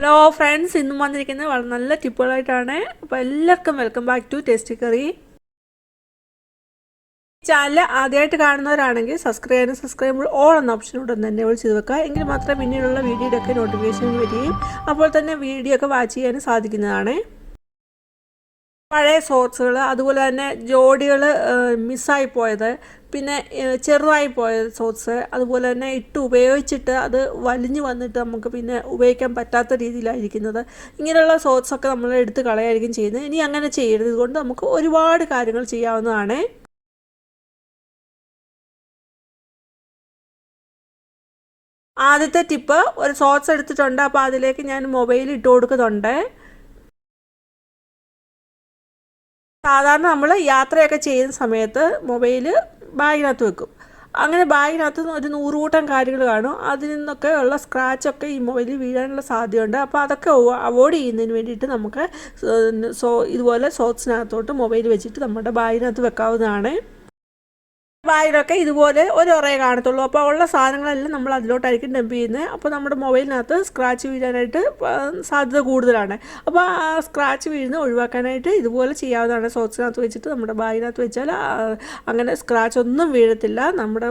Hello friends ഇന്നും വന്നിരിക്കുന്നത് വളരെ നല്ല ടിപ്പുകളായിട്ടാണ്. അപ്പോൾ എല്ലാവർക്കും welcome back to tasty curry channel ആദ്യമായിട്ട് കാണുന്നവരാണെങ്കിൽ സബ്സ്ക്രൈബ് ചെയ്യാനും സബ്സ്ക്രൈബ് ഓൾ എന്ന ഒന്ന് തന്നെ ചെയ്ത് വെക്കുക. എങ്കിൽ മാത്രമേ പിന്നീടുള്ള വീഡിയോയിലൊക്കെ നോട്ടിഫിക്കേഷൻ വരികയും അപ്പോൾ തന്നെ വീഡിയോ ഒക്കെ വാച്ച് ചെയ്യാനും സാധിക്കുന്നതാണ്. പഴയ സോർട്സുകൾ അതുപോലെ തന്നെ ജോഡികൾ മിസ്സായി പോയത്. പിന്നെ ചെറുതായി പോയ സോസ് അതുപോലെ തന്നെ ഇട്ട് ഉപയോഗിച്ചിട്ട് അത് വലിഞ്ഞു വന്നിട്ട് നമുക്ക് പിന്നെ ഉപയോഗിക്കാൻ പറ്റാത്ത രീതിയിലായിരിക്കുന്നത്. ഇങ്ങനെയുള്ള സോസൊക്കെ നമ്മൾ എടുത്ത് കളയായിരിക്കും ചെയ്യുന്നത്. ഇനി അങ്ങനെ ചെയ്യരുത്. ഇതുകൊണ്ട് നമുക്ക് ഒരുപാട് കാര്യങ്ങൾ ചെയ്യാവുന്നതാണ്. ആദ്യത്തെ ടിപ്പ് ഒരു സോസ് എടുത്തിട്ടുണ്ട്. അപ്പോൾ അതിലേക്ക് ഞാൻ മൊബൈൽ ഇട്ട് കൊടുക്കുന്നുണ്ട്. സാധാരണ നമ്മൾ യാത്രയൊക്കെ ചെയ്യുന്ന സമയത്ത് മൊബൈൽ ബാഗിനകത്ത് വെക്കും. അങ്ങനെ ബാഗിനകത്ത് ഒരു നൂറുകൂട്ടം കാര്യങ്ങൾ കാണും. അതിൽ നിന്നൊക്കെ ഉള്ള സ്ക്രാച്ചൊക്കെ ഈ മൊബൈലിൽ വീഴാനുള്ള സാധ്യതയുണ്ട്. അപ്പോൾ അതൊക്കെ അവോയ്ഡ് ചെയ്യുന്നതിന് വേണ്ടിയിട്ട് നമുക്ക് സോ ഇതുപോലെ സോക്സിനകത്തോട്ട് മൊബൈൽ വെച്ചിട്ട് നമ്മുടെ ബാഗിനകത്ത് വെക്കാവുന്നതാണ്. ബാഗിലൊക്കെ ഇതുപോലെ ഒരു കാണത്തുള്ളൂ. അപ്പോൾ ഉള്ള സാധനങ്ങളെല്ലാം നമ്മൾ അതിലോട്ടായിരിക്കും ഡംപ് ചെയ്യുന്നത്. അപ്പോൾ നമ്മുടെ മൊബൈലിനകത്ത് സ്ക്രാച്ച് വീഴാനായിട്ട് സാധ്യത കൂടുതലാണ്. അപ്പോൾ ആ സ്ക്രാച്ച് വീഴുന്ന ഒഴിവാക്കാനായിട്ട് ഇതുപോലെ ചെയ്യാവുന്നതാണ്. സോക്സിനകത്ത് വെച്ചിട്ട് നമ്മുടെ ബാഗിനകത്ത് വെച്ചാൽ അങ്ങനെ സ്ക്രാച്ച് ഒന്നും വീഴത്തില്ല. നമ്മുടെ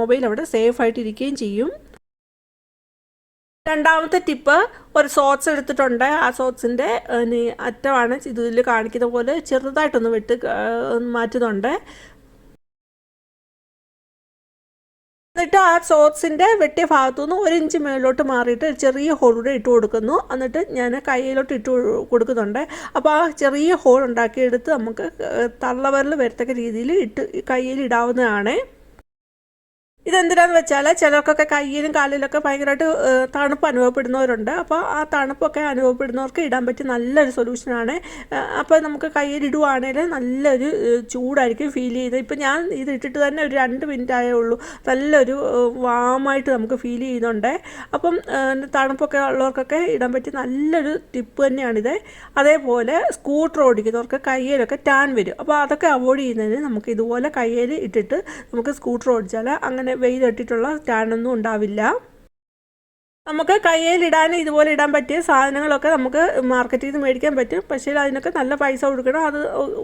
മൊബൈൽ അവിടെ സേഫ് ആയിട്ട് ഇരിക്കുകയും ചെയ്യും. രണ്ടാമത്തെ ടിപ്പ് ഒരു സോക്സ് എടുത്തിട്ടുണ്ട്. ആ സോക്സിന്റെ അറ്റമാണ് ഇതിൽ കാണിക്കുന്ന പോലെ ചെറുതായിട്ടൊന്ന് വെട്ട് മാറ്റുന്നുണ്ട്. എന്നിട്ട് ആ സോക്സിന്റെ വെട്ടിയ ഭാഗത്തുനിന്ന് ഒരു ഇഞ്ച് മേളിലോട്ട് മാറിയിട്ട് ചെറിയ ഹോളൂടെ ഇട്ട് കൊടുക്കുന്നു. എന്നിട്ട് ഞാൻ കയ്യിലോട്ട് ഇട്ട് കൊടുക്കുന്നുണ്ട്. അപ്പോൾ ആ ചെറിയ ഹോൾ ഉണ്ടാക്കിയെടുത്ത് നമുക്ക് തള്ളവരൽ വരത്തക്ക രീതിയിൽ ഇട്ട് കയ്യിൽ ഇടാവുന്നതാണ്. ഇതെന്തിനാന്ന് വെച്ചാൽ ചിലർക്കൊക്കെ കയ്യിലും കാലിലൊക്കെ ഭയങ്കരമായിട്ട് തണുപ്പ് അനുഭവപ്പെടുന്നവരുണ്ട്. അപ്പോൾ ആ തണുപ്പൊക്കെ അനുഭവപ്പെടുന്നവർക്ക് ഇടാൻ പറ്റിയ നല്ലൊരു സൊല്യൂഷനാണ് അപ്പോൾ നമുക്ക് കയ്യിൽ ഇടുവാണെങ്കിൽ നല്ലൊരു ചൂടായിരിക്കും ഫീൽ ചെയ്യുന്നത് ഇപ്പം ഞാൻ ഇത് ഇട്ടിട്ട് തന്നെ ഒരു രണ്ട് മിനിറ്റ് ആയേ ഉള്ളൂ. നല്ലൊരു വാമായിട്ട് നമുക്ക് ഫീൽ ചെയ്യുന്നുണ്ട്. അപ്പം തണുപ്പൊക്കെ ഉള്ളവർക്കൊക്കെ ഇടാൻ പറ്റിയ നല്ലൊരു ടിപ്പ് തന്നെയാണിത്. അതേപോലെ സ്കൂട്ടർ ഓടിക്കുന്നവർക്ക് കയ്യിലൊക്കെ ടാൻ വരും. അപ്പോൾ അതൊക്കെ അവോയ്ഡ് ചെയ്യുന്നതിന് നമുക്ക് ഇതുപോലെ കയ്യിൽ ഇട്ടിട്ട് നമുക്ക് സ്കൂട്ടർ ഓടിച്ചാൽ അങ്ങനെ വെയിൽ വെയിലിട്ടിട്ടുള്ള സ്റ്റാൻഡൊന്നും ഉണ്ടാവില്ല. നമുക്ക് കയ്യിലിടാൻ ഇതുപോലെ ഇടാൻ പറ്റിയ സാധനങ്ങളൊക്കെ നമുക്ക് മാർക്കറ്റിൽ നിന്ന് മേടിക്കാൻ പറ്റും. പക്ഷേ അതിനൊക്കെ നല്ല പൈസ കൊടുക്കണം. അത്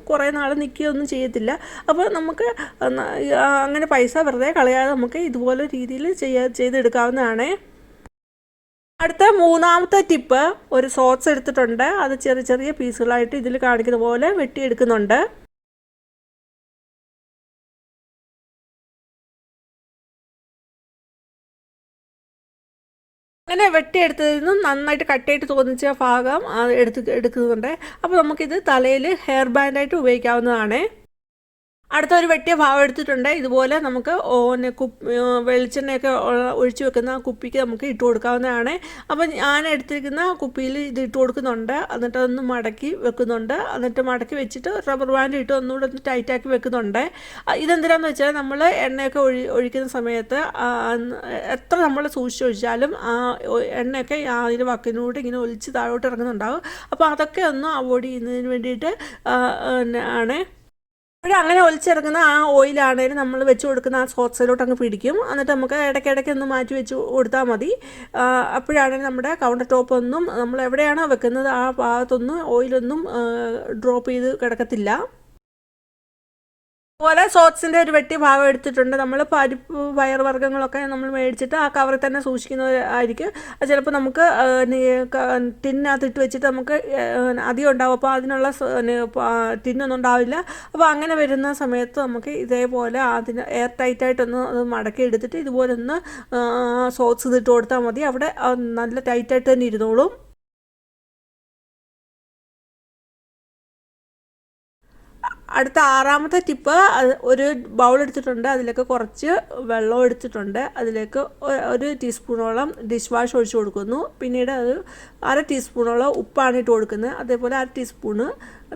കുറേ നാൾ നിൽക്കുകയൊന്നും ചെയ്യത്തില്ല. അപ്പോൾ നമുക്ക് അങ്ങനെ പൈസ വെറുതെ കളയാതെ നമുക്ക് ഇതുപോലെ രീതിയിൽ ചെയ്യാ ചെയ്തെടുക്കാവുന്നതാണ്. അടുത്ത മൂന്നാമത്തെ ടിപ്പ് ഒരു സോസ് എടുത്തിട്ടുണ്ട്. അത് ചെറിയ ചെറിയ പീസുകളായിട്ട് ഇതിൽ കാണിക്കുന്ന പോലെ വെട്ടിയെടുക്കുന്നുണ്ട്. അങ്ങനെ വെട്ടിയെടുത്തതിൽ നിന്നും നന്നായിട്ട് കട്ടിയായിട്ട് തോന്നിച്ച ഭാഗം എടുത്ത് എടുക്കുന്നുണ്ട്. അപ്പോൾ നമുക്കിത് തലയിൽ ഹെയർ ബാൻഡായിട്ട് ഉപയോഗിക്കാവുന്നതാണ്. അടുത്ത ഒരു വെട്ടിയ ഭാവം എടുത്തിട്ടുണ്ട്. ഇതുപോലെ നമുക്ക് ഓനെ കു വെളിച്ചെണ്ണയൊക്കെ ഒഴിച്ചു വെക്കുന്ന കുപ്പിക്ക് നമുക്ക് ഇട്ട് കൊടുക്കാവുന്നതാണ്. അപ്പം ഞാൻ എടുത്തിരിക്കുന്ന കുപ്പിയിൽ ഇത് ഇട്ട് കൊടുക്കുന്നുണ്ട്. എന്നിട്ട് അതൊന്ന് മടക്കി വെക്കുന്നുണ്ട്. എന്നിട്ട് മടക്കി വെച്ചിട്ട് റബ്ബർ ബാൻഡ് ഇട്ട് ഒന്നുകൂടെ ഒന്ന് ടൈറ്റാക്കി വെക്കുന്നുണ്ട്. ഇതെന്തിനാന്ന് വെച്ചാൽ നമ്മൾ എണ്ണയൊക്കെ ഒഴി ഒഴിക്കുന്ന സമയത്ത് എത്ര നമ്മൾ സൂക്ഷിച്ചൊഴിച്ചാലും ആ എണ്ണയൊക്കെ അതിന്റെ വക്കിനൂടെ ഇങ്ങനെ ഒലിച്ച് താഴോട്ട് ഇറങ്ങുന്നുണ്ടാവും. അപ്പോൾ അതൊക്കെ ഒന്ന് അവോയ്ഡ് ചെയ്യുന്നതിന് വേണ്ടിയിട്ട് ആണ് അപ്പോൾ അങ്ങനെ ഒലിച്ചിറങ്ങുന്ന ആ ഓയിലാണേലും നമ്മൾ വെച്ച് കൊടുക്കുന്ന ആ സോക്സിലോട്ട് അങ്ങ് പിടിക്കും. എന്നിട്ട് നമുക്ക് ഇടയ്ക്കിടയ്ക്ക് ഒന്ന് മാറ്റി വെച്ച് കൊടുത്താൽ മതി. അപ്പോഴാണെങ്കിൽ നമ്മുടെ കൗണ്ടർ ടോപ്പ് ഒന്നും നമ്മൾ എവിടെയാണോ വെക്കുന്നത് ആ ഭാഗത്തൊന്നും ഓയിലൊന്നും ഡ്രോപ്പ് ചെയ്ത് കിടക്കത്തില്ല. അതുപോലെ സോക്സിന്റെ ഒരു വെട്ടി ഭാഗം എടുത്തിട്ടുണ്ട്. നമ്മൾ പരിപ്പ് പയർവർഗങ്ങളൊക്കെ നമ്മൾ മേടിച്ചിട്ട് ആ കവറിൽ തന്നെ സൂക്ഷിക്കുന്നതായിരിക്കും അത് ചിലപ്പോൾ നമുക്ക് ടിന്നകത്ത് ഇട്ട് വെച്ചിട്ട് നമുക്ക് അധികം ഉണ്ടാവും. അപ്പോൾ അതിനുള്ള ടിന്നൊന്നും ഉണ്ടാവില്ല. അപ്പോൾ അങ്ങനെ വരുന്ന സമയത്ത് നമുക്ക് ഇതേപോലെ അതിന് എയർ ടൈറ്റായിട്ടൊന്ന് അത് മടക്കി എടുത്തിട്ട് ഇതുപോലെ ഒന്ന് സോക്സ് ഇതിട്ട് കൊടുത്താൽ മതി. അവിടെ നല്ല ടൈറ്റായിട്ട് തന്നെ ഇരുന്നോളും. അടുത്ത ആറാമത്തെ ടിപ്പ് ഒരു ബൗൾ എടുത്തിട്ടുണ്ട് അതിലേക്ക് കുറച്ച് വെള്ളം എടുത്തിട്ടുണ്ട് അതിലേക്ക് ഒരു ടീസ്പൂണോളം ഡിഷ് വാഷ് ഒഴിച്ച് കൊടുക്കുന്നു. പിന്നീട് അത് അര ടീസ്പൂണോളം ഉപ്പാണ് ഇട്ട് കൊടുക്കുന്നത്. അതേപോലെ അര ടീസ്പൂണ്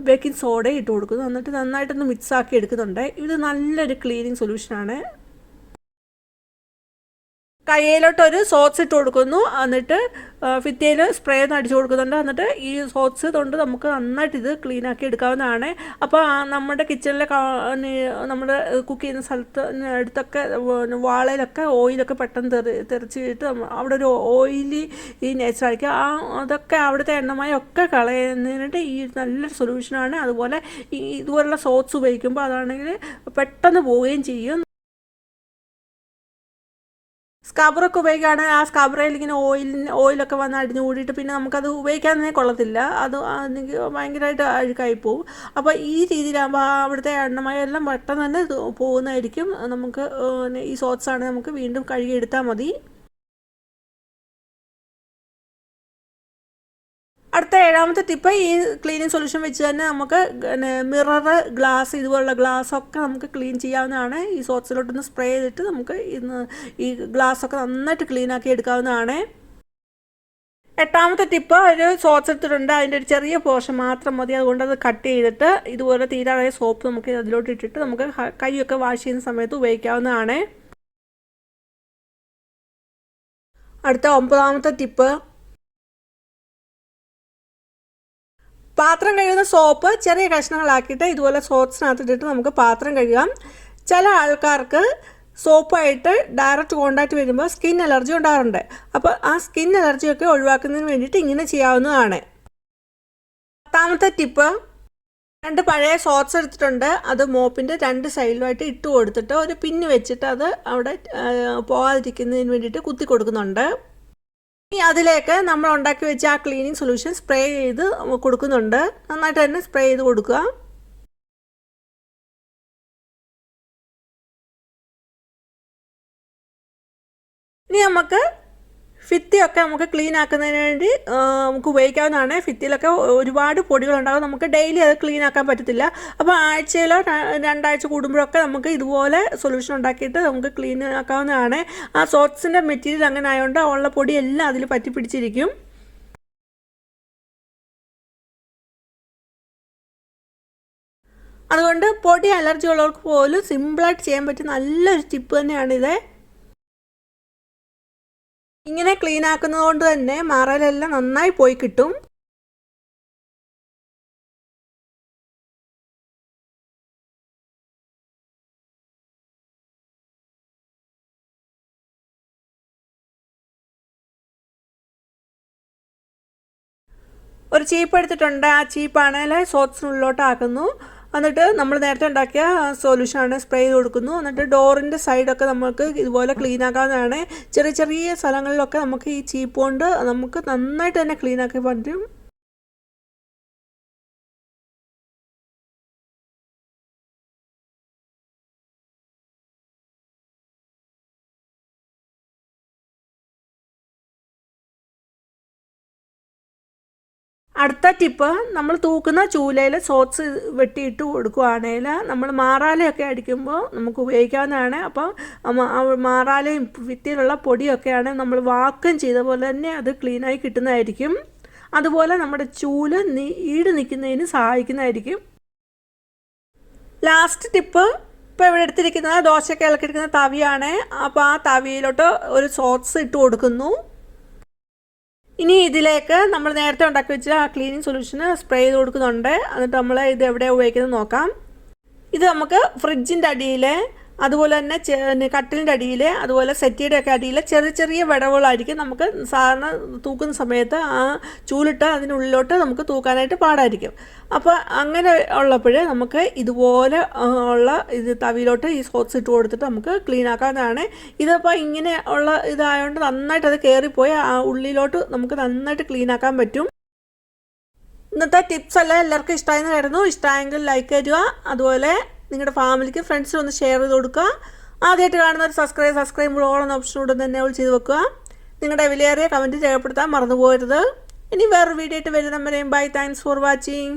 ബേക്കിംഗ് സോഡ ഇട്ട് കൊടുക്കുന്നു. എന്നിട്ട് നന്നായിട്ടൊന്ന് മിക്സ് ആക്കി എടുക്കുന്നുണ്ട്. ഇത് നല്ലൊരു ക്ലീനിങ് സൊല്യൂഷനാണ് കയ്യിലോട്ട് ഒരു സോക്സ് ഇട്ട് കൊടുക്കുന്നു. എന്നിട്ട് ഫിത്തിയിൽ സ്പ്രേ ഒന്ന് അടിച്ചു കൊടുക്കുന്നുണ്ട്. എന്നിട്ട് ഈ സോക്സ് കൊണ്ട് നമുക്ക് നന്നായിട്ട് ഇത് ക്ലീൻ ആക്കി എടുക്കാവുന്നതാണ്. അപ്പോൾ നമ്മുടെ കിച്ചണിലെ നമ്മുടെ കുക്ക് ചെയ്യുന്ന സ്ഥലത്ത് അടുത്തൊക്കെ വാളയിലൊക്കെ ഓയിലൊക്കെ പെട്ടെന്ന് തെറി തെറിച്ചിട്ട് അവിടെ ഒരു ഓയിലി ഈ നേച്ചറായിരിക്കും ആ അതൊക്കെ അവിടുത്തെ എണ്ണമായി ഒക്കെ കളയുന്നതിനായിട്ട് ഈ നല്ലൊരു സൊല്യൂഷനാണ് അതുപോലെ ഈ ഇതുപോലുള്ള സോക്സ് ഉപയോഗിക്കുമ്പോൾ അതാണെങ്കിൽ പെട്ടെന്ന് പോവുകയും ചെയ്യും. സ്കാബറൊക്കെ ഉപയോഗിക്കുകയാണ് ആ സ്ക്രബറയിൽ ഇങ്ങനെ ഓയിൽ ഓയിലൊക്കെ വന്ന് അടിഞ്ഞു കൂടിയിട്ട് പിന്നെ നമുക്കത് ഉപയോഗിക്കാൻ തന്നെ കൊള്ളത്തില്ല. അത് എനിക്ക് ഭയങ്കരമായിട്ട് അഴുക്കായി പോവും. അപ്പോൾ ഈ രീതിയിലാകുമ്പോൾ അവിടുത്തെ എണ്ണമയെല്ലാം പെട്ടെന്ന് തന്നെ പോകുന്നതായിരിക്കും. നമുക്ക് ഈ സോത്സാണ് നമുക്ക് വീണ്ടും കഴുകിയെടുത്താൽ മതി. അടുത്ത ഏഴാമത്തെ ടിപ്പ് ഈ ക്ലീനിങ് സൊല്യൂഷൻ വെച്ച് തന്നെ നമുക്ക് മിറർ ഗ്ലാസ് ഇതുപോലുള്ള ഗ്ലാസ് ഒക്കെ നമുക്ക് ക്ലീൻ ചെയ്യാവുന്നതാണ്. ഈ സോക്സിലോട്ടൊന്ന് സ്പ്രേ ചെയ്തിട്ട് നമുക്ക് ഇന്ന് ഈ ഗ്ലാസ് ഒക്കെ നന്നായിട്ട് ക്ലീൻ ആക്കി എടുക്കാവുന്നതാണ്. എട്ടാമത്തെ ടിപ്പ് ഒരു സോസ് എടുത്തിട്ടുണ്ട്. അതിന്റെ ഒരു ചെറിയ പോർഷൻ മാത്രം മതി. അതുകൊണ്ട് അത് കട്ട് ചെയ്തിട്ട് ഇതുപോലെ തീരാറായ സോപ്പ് നമുക്ക് അതിലോട്ട് ഇട്ടിട്ട് നമുക്ക് കൈയൊക്കെ വാഷ് ചെയ്യുന്ന സമയത്ത് ഉപയോഗിക്കാവുന്നതാണ്. അടുത്ത ഒമ്പതാമത്തെ ടിപ്പ് പാത്രം കഴുകുന്ന സോപ്പ് ചെറിയ കഷ്ണങ്ങളാക്കിയിട്ട് ഇതുപോലെ സോപ്സിനകത്തിട്ടിട്ട് നമുക്ക് പാത്രം കഴുകാം. ചില ആൾക്കാർക്ക് സോപ്പായിട്ട് ഡയറക്റ്റ് കോണ്ടാക്ട് വരുമ്പോൾ സ്കിൻ അലർജി ഉണ്ടാറുണ്ട് അപ്പോൾ ആ സ്കിൻ അലർജിയൊക്കെ ഒഴിവാക്കുന്നതിന് വേണ്ടിയിട്ട് ഇങ്ങനെ ചെയ്യാവുന്നതാണ്. പത്താമത്തെ ടിപ്പ് രണ്ട് പഴയ സോക്സ് എടുത്തിട്ടുണ്ട്. അത് മോപ്പിന്റെ രണ്ട് സൈഡിലുമായിട്ട് ഇട്ട് കൊടുത്തിട്ട് ഒരു പിന്ന് വെച്ചിട്ട് അത് അവിടെ പോകാതിരിക്കുന്നതിന് വേണ്ടിയിട്ട് കുത്തി കൊടുക്കുന്നുണ്ട്. ഇനി അതിലേക്ക് നമ്മൾ ഉണ്ടാക്കി വെച്ച ആ ക്ലീനിങ് സൊല്യൂഷൻ സ്പ്രേ ചെയ്ത് കൊടുക്കുന്നുണ്ട്. നന്നായിട്ട് തന്നെ സ്പ്രേ ചെയ്ത് കൊടുക്കുക. ഇനി നമുക്ക് ഫിത്തിയൊക്കെ നമുക്ക് ക്ലീൻ ആക്കുന്നതിന് വേണ്ടി നമുക്ക് ഉപയോഗിക്കാവുന്നതാണ്. ഫിത്തിയിലൊക്കെ ഒരുപാട് പൊടികളുണ്ടാകും നമുക്ക് ഡെയിലി അത് ക്ലീൻ ആക്കാൻ പറ്റത്തില്ല. അപ്പോൾ ആഴ്ചയിലോ രണ്ടാഴ്ച കൂടുമ്പോഴൊക്കെ നമുക്ക് ഇതുപോലെ സൊല്യൂഷൻ ഉണ്ടാക്കിയിട്ട് നമുക്ക് ക്ലീൻ ആക്കാവുന്നതാണ്. ആ സോട്ട്സിന്റെ മെറ്റീരിയൽ അങ്ങനെ ആയതുകൊണ്ട് ഉള്ള പൊടിയെല്ലാം അതിൽ പറ്റി പിടിച്ചിരിക്കും. അതുകൊണ്ട് പൊടി അലർജി ഉള്ളവർക്ക് പോലും സിമ്പിളായിട്ട് ചെയ്യാൻ പറ്റിയ നല്ലൊരു ടിപ്പ് തന്നെയാണിത്. ഇങ്ങനെ ക്ലീൻ ആക്കുന്നത് കൊണ്ട് തന്നെ മറലെല്ലാം നന്നായി പോയി കിട്ടും. ഒരു ചീപ്പ് എടുത്തിട്ടുണ്ട്. ആ ചീപ്പാണെങ്കിൽ സോക്സിനുള്ളിലോട്ട് ആക്കുന്നു എന്നിട്ട് നമ്മൾ നേരത്തെ ഉണ്ടാക്കിയ സൊല്യൂഷനാണ് സ്പ്രേ ചെയ്ത് കൊടുക്കുന്നു. എന്നിട്ട് ഡോറിന്റെ സൈഡൊക്കെ നമുക്ക് ഇതുപോലെ ക്ലീൻ ആക്കാവുന്നതാണ്. ചെറിയ ചെറിയ സ്ഥലങ്ങളിലൊക്കെ നമുക്ക് ഈ ചീപ്പ് കൊണ്ട് നമുക്ക് നന്നായിട്ട് തന്നെ ക്ലീൻ ആക്കി പറ്റും. അടുത്ത ടിപ്പ് നമ്മൾ തൂക്കുന്ന ചൂലയിൽ സോക്സ് വെട്ടിയിട്ട് കൊടുക്കുകയാണെങ്കിൽ നമ്മൾ മാറാലയൊക്കെ അടിക്കുമ്പോൾ നമുക്ക് ഉപയോഗിക്കാവുന്നതാണ്. അപ്പോൾ മാറാലയും വിത്തിയിലുള്ള പൊടിയൊക്കെയാണ് നമ്മൾ വാക്കം ചെയ്ത പോലെ തന്നെ അത് ക്ലീനായി കിട്ടുന്നതായിരിക്കും. അതുപോലെ നമ്മുടെ ചൂൽ ഈട് നിൽക്കുന്നതിന് സഹായിക്കുന്നതായിരിക്കും. ലാസ്റ്റ് ടിപ്പ് ഇപ്പോൾ ഇവിടെ എടുത്തിരിക്കുന്നത് ദോശയൊക്കെ ഇളക്കിയിരിക്കുന്ന തവിയാണ്. അപ്പോൾ ആ തവിയിലോട്ട് ഒരു സോസ് ഇട്ട് കൊടുക്കുന്നു. ഇനി ഇതിലേക്ക് നമ്മൾ നേരത്തെ ഉണ്ടാക്കി വെച്ച ആ ക്ലീനിങ് സൊല്യൂഷന് സ്പ്രേ ചെയ്ത് കൊടുക്കുന്നുണ്ട്. എന്നിട്ട് നമ്മൾ ഇത് എവിടെയാണ് ഉപയോഗിക്കുന്നത് നോക്കാം. ഇത് നമുക്ക് ഫ്രിഡ്ജിന്റെ അടിയിൽ അതുപോലെ തന്നെ കട്ടിലിന്റെ അടിയിൽ അതുപോലെ സെറ്റിയുടെ ഒക്കെ അടിയിൽ ചെറിയ ചെറിയ വിടവുകളായിരിക്കും നമുക്ക് സാധാരണ തൂക്കുന്ന സമയത്ത് ആ ചൂലിട്ട് അതിനുള്ളിലോട്ട് നമുക്ക് തൂക്കാനായിട്ട് പാടായിരിക്കും. അപ്പോൾ അങ്ങനെ ഉള്ളപ്പോൾ നമുക്ക് ഇതുപോലെ ഉള്ള ഇത് തവിയിലോട്ട് ഈ സോക്സ് ഇട്ട് കൊടുത്തിട്ട് നമുക്ക് ക്ലീൻ ആക്കാവുന്നതാണ്. ഇതിപ്പോൾ ഇങ്ങനെ ഉള്ള ഇതായതുകൊണ്ട് നന്നായിട്ട് അത് കയറിപ്പോയി ആ ഉള്ളിലോട്ട് നമുക്ക് നന്നായിട്ട് ക്ലീൻ ആക്കാൻ പറ്റും. ഇന്നത്തെ ടിപ്സ് എല്ലാം എല്ലാവർക്കും ഇഷ്ടമായിരുന്നു ഇഷ്ടമായെങ്കിൽ ലൈക്ക് തരിക. അതുപോലെ നിങ്ങളുടെ ഫാമിലിക്ക് ഫ്രണ്ട്സിനും ഒന്ന് ഷെയർ ചെയ്ത് കൊടുക്കുക. ആദ്യമായിട്ട് കാണുന്നവർ സബ്സ്ക്രൈബ് സബ്സ്ക്രൈബ് ഓളെന്ന ഓപ്ഷനോട് തന്നെ ഓൾ ചെയ്ത് വെക്കുക. നിങ്ങളുടെ വിലയേറിയ കമന്റ് രേഖപ്പെടുത്താൻ മറന്നു പോകരുത് ഇനി വേറൊരു വീഡിയോ ആയിട്ട് വരുന്നവരെയും ബൈ താങ്ക്സ് ഫോർ വാച്ചിങ്